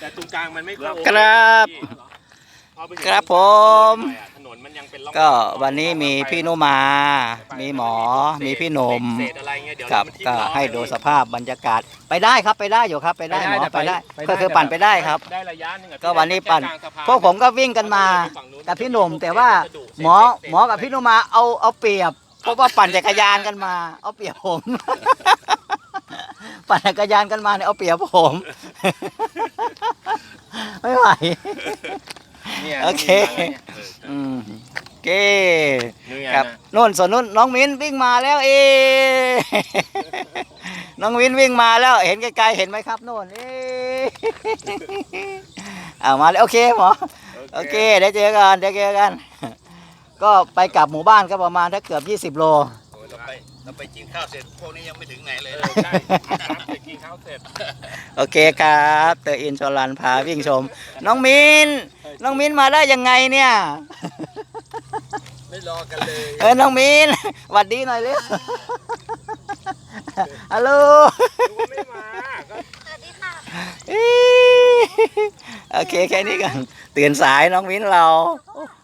แต่ตรงกลางมันไม่เข้าครับเอาไปถึงครับผม ถนนมันยังเป็นร่องก็วันนี้มีพี่นุมา มีหมอ มีพี่หนมเศษอะไรเงี้ยเดี๋ยวครับมันทิ้งก็ล้อให้ดูสภาพบรรยากาศไปได้ครับไปได้อยู่ครับไปได้หมอไปได้ก็คือปั่นไปได้ครับ ได้ระยะหนึงอะก็วันนี้ปั่น แค่กลางสะพานพวกผมก็วิ่งกันมา กับพี่หนุ่มแต่ว่าหมอหมอกับพี่นุมาเอาเอาเปรียบ เพราะว่าปั่นจักรยานกันมา เอาเปรียบผม ปั่นจักรยานกันมาเนี่ยเอาเปรียบผม ไม่ไหว นี่ยโอเคนี่ยอืมโอเคนี่ไงครับนะนู่นส่วนนู่นน้องมิ้นวิ่งมาแล้วเอ น้องมิ้นวิ่งมาแล้วเห็นไกลๆเห็นไหมครับโน่นเอ เอามาแล้วโอเคหมอ โอเคเดี๋ยวเจอกันเดี๋ยวเจอกัน ก็ไปกลับหมู่บ้านก็ประมาณถ้าเกือบ 20 โล โอ้ยเราไปเราไปกินข้าวเสร็จพวกนี้ยังไม่ถึงไหนเลย เอนะอใช่ครับเสร็จกิน ข้าวเสร็จ โอเคครับเตออินชลันพาวิ่งชม น้องมิ้นน้องมิ้นมาได้ยังไงเนี่ย ไม่รอกันเลยเออน้องมิ้นหวัดดีหน่อยเร็วฮัลโหลดูว่าไม่มาก็โอเคแค่นี้กันตื่นสายน้องมิ้นเราโอ้โห